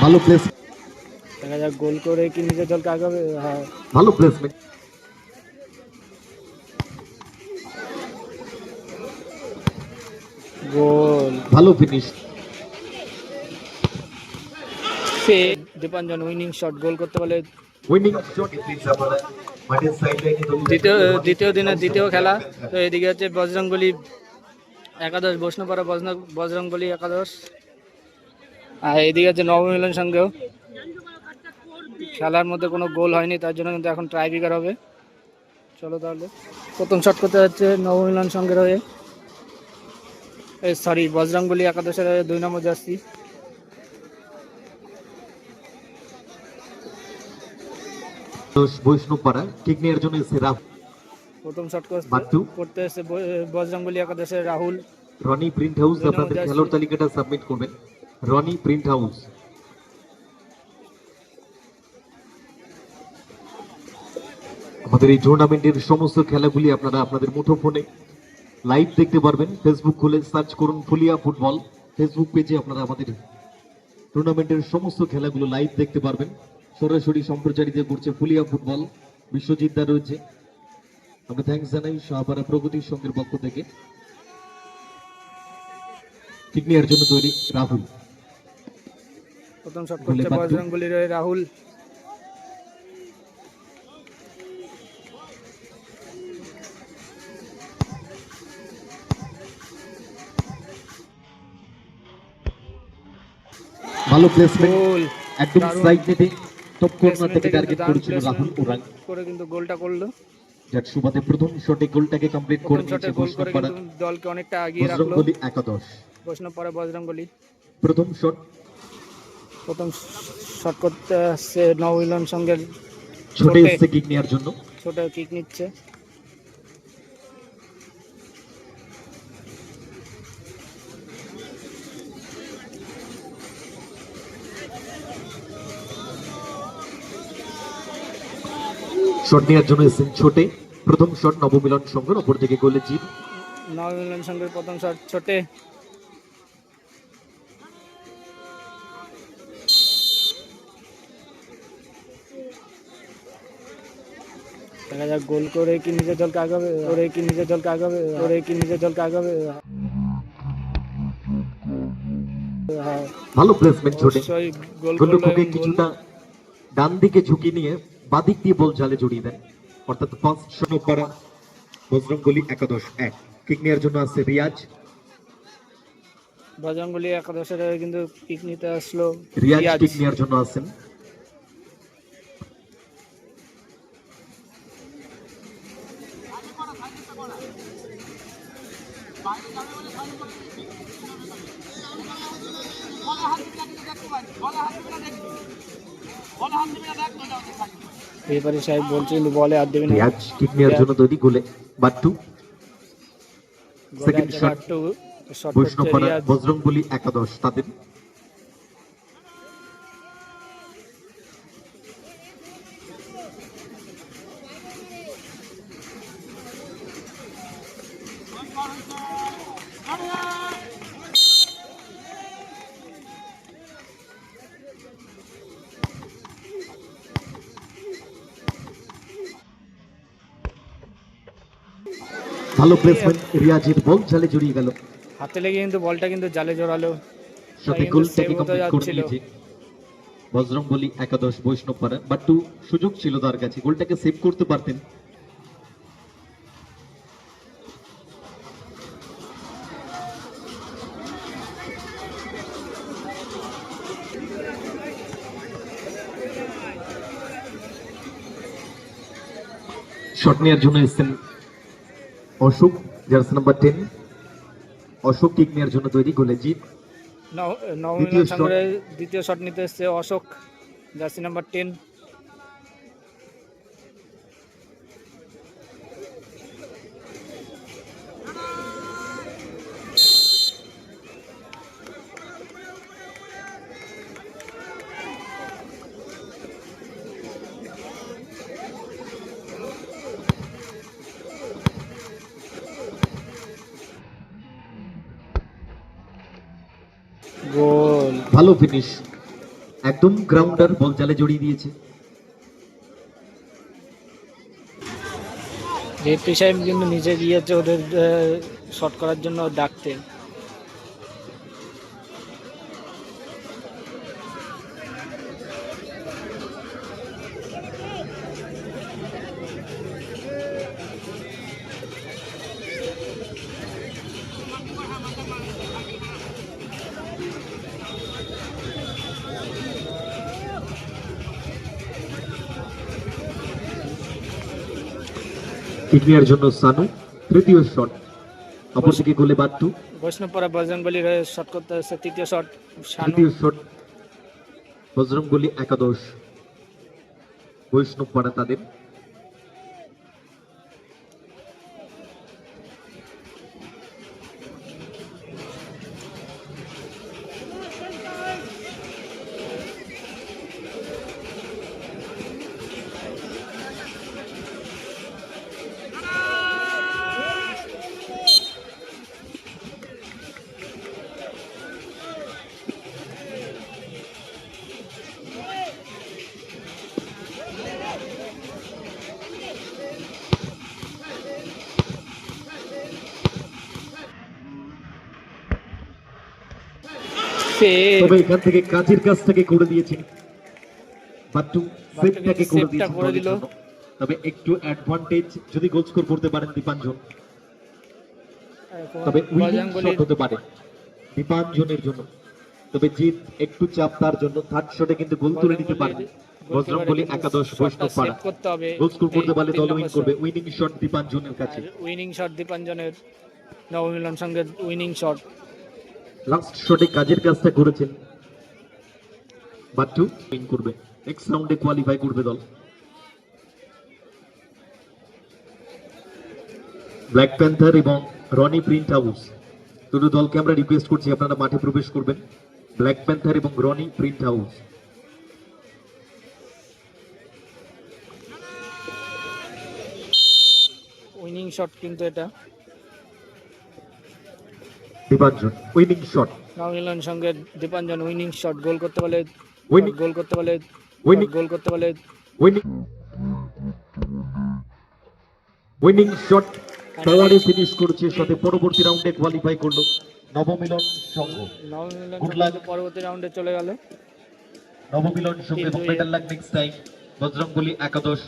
ভালো প্লেস দেখা যাক গোল করে কি নিজের দলকে আগাবে? হ্যাঁ। ভালো প্লেসমেন্ট গোল। ভালো ফিনিশ সে দীপাঞ্জন উইনিং শট গোল করতে পারলে উইনিং শট আপনারা মাঠের দ্বিতীয় দ্বিতীয় দিনের দ্বিতীয় খেলা। তো এদিকে হচ্ছে বজরঙ্গলি একাদশ বৈষ্ণবপাড়া বজরং বজরঙ্গলি একাদশ। আর এদিকে হচ্ছে নবমিলন সঙ্গেও খেলার মধ্যে কোনো গোল হয়নি তার জন্য কিন্তু এখন ট্রাইবিকার হবে। চলো তাহলে। প্রথম শট করতে যাচ্ছে নবমিলন সঙ্গের হয়ে। সরি বজরঙ্গলি একাদশের হয়ে দুই নম্বর জার্সি বৈষ্ণব পাড়া কিক নেওয়ার জন্য প্রথম শট। করতে এসে বজরঙ্গলি একাদশের রাহুল। রনি প্রিন্ট হাউস আপনাদের খেলোয়াড় তালিকাটা সাবমিট করবেন। রনি প্রিন্ট হাউস আমাদের এই টুর্নামেন্টের সমস্ত খেলাগুলি আপনারা আপনাদের মুঠো ফোনে লাইভ দেখতে পারবেন। ফেসবুক খুলে সার্চ করুন ফুলিয়া ফুটবল ফেসবুক পেজে আপনারা আমাদের টুর্নামেন্টের সমস্ত খেলাগুলো লাইভ দেখতে পারবেন। সরাসরি সম্প্রচারিত করছে ফুলিয়া ফুটবল বিশ্বজিৎ দা রয়েছে। আমরা থ্যাংকস জানাই শাহপাড়া প্রগতির সঙ্গের পক্ষ থেকে। ঠিক নেওয়ার জন্য তৈরি রাহুল। প্রথম শট করছে বাট্টু। বজরঙ্গলির রাহুল। ভালো প্লেসমেন্ট একদম সাইড নেটে টপ কর্নার থেকে টার্গেট করেছিল রাহুল ওরাং। করে কিন্তু গোলটা করল। যার সুবাদে প্রথম শটে গোলটাকে কমপ্লিট করে নিয়েছে করে বৈষ্ণবপাড়া দলকে অনেকটা এগিয়ে রাখল। একাদশ। বৈষ্ণব পরে বজরঙ্গলি প্রথম শট প্রথম শট করতে আসছে নবিলন সঙ্গে ছোটে ছোটে। এসছে কিক নেওয়ার জন্য। ছোট কিক নিচ্ছে। শট নেওয়ার জন্য এসেছেন ছোটে। প্রথম শট নবমিলন সংঘের অপর থেকে গোলে জিত নবিলন সঙ্গে প্রথম শট ছোটে। দেখা যাক গোল করে কি নিজের দলকে আগাবে? করে কি নিজের দলকে আগাবে? করে কি নিজের দলকে আগাবে? ভালো প্লেসমেন্ট ছোটে গোলরক্ষকে কিছুটা ডান দিকে ঝুঁকি নিয়ে বাদিক দিয়ে বল জালে জড়িয়ে দেন। অর্থাৎ ফার্স্ট শট পারা বজরঙ্গলি একাদশ এক। কিক নেওয়ার জন্য আছে রিয়াজ। বজরঙ্গলি একাদশের কিন্তু কিক নিতে আসলো রিয়াজ। কিক নেওয়ার জন্য আসছেন রেফারি সাহেব বলছে কিন্তু বলে আর দেবেন রিয়াজ কিক নেওয়ার জন্য তৈরি গোলে বাট্টু shot, শট বৈষ্ণব পাড়া রিয়াজ। একাদশ তাদের ভালো প্লেসমেন্ট রিয়াজের বল জালে জড়িয়ে গেল। হাতে লেগে কিন্তু বলটা কিন্তু জালে জড়ালো। কিন্তু গোলটাকে কমপ্লিট করে যাচ্ছিল। নিয়েছে বজরঙ্গলি একাদশ বৈষ্ণব পাড়া বাট্টু সুযোগ ছিল তার কাছে। গোলটাকে সেভ করতে পারতেন। শট নেওয়ার জন্য এসছেন Ashok jersey number ten Ashok kick নেওয়ার জন্য তৈরি গোলে জিত দ্বিতীয় শট নিতে এসছে অশোক জার্সি নাম্বার টেন ভালো ফিনিশ একদম গ্রাউন্ডার বল জালে জড়িয়ে দিয়েছে। রেফরি সাহেব কিন্তু নিচে গিয়েছে ওদের শট করার জন্য ডাকতে কিডনিয়ার জন্য সানু তৃতীয় শট অপরদিকে গোলে বাট্টু। বৈষ্ণবপাড়া বজরংবলি শট করতে হচ্ছে তৃতীয় শট তৃতীয় শট বজরঙ্গলি একাদশ। বৈষ্ণব পাড়া তাদের। সে- তবে এখান থেকে কাজের কাজটাকে করে দিয়েছেন বাট্টু সেভটাকে করে সেভটা করে দিল। তবে একটু অ্যাডভান্টেজ যদি গোল স্কোর করতে পারেন দীপাঞ্জন। তবে উইনিং শট হতে পারে দীপাঞ্জনের জন্য। তবে জিত একটু চাপ তার জন্য থার্ড শটে কিন্তু গোল তুলে নিতে পারে বজরঙ্গলি একাদশ বৈষ্ণব পাড়া। করতে হবে গোল স্কোর করতে পারলে দল উইন করবে। উইনিং শট দীপাঞ্জনের কাছে। উইনিং শট দীপাঞ্জনের নবমিলন সঙ্গে উইনিং শট লাস্ট শটে কাজের কাজটা করেছেন। বাট্টু উইন করবে। নেক্সট রাউন্ডে কোয়ালিফাই করবে দল। ব্ল্যাক প্যান্থার এবং রনি প্রিন্ট হাউস দুটো দলকে আমরা রিকোয়েস্ট করছি, আপনারা মাঠে প্রবেশ করবেন। ব্ল্যাক প্যান্থার এবং Roni print house winning shot কিন্তু এটা। দীপাঞ্জন উইনিং শট নবমিলন সঙ্গে দীপাঞ্জন উইনিং শট গোল করতে পারলে Winning- গোল করতে পারলে Winning- গোল করতে পারলে উইনিং উইনিং শট ফিনিশ করেছে সাথে পরবর্তী রাউন্ডে কোয়ালিফাই করল নবমিলন সংঘ। নবমিলন পরবর্তী রাউন্ডে চলে গেল। নবমিলন সংঘ এবং better luck next time Bajrangbali একাদশ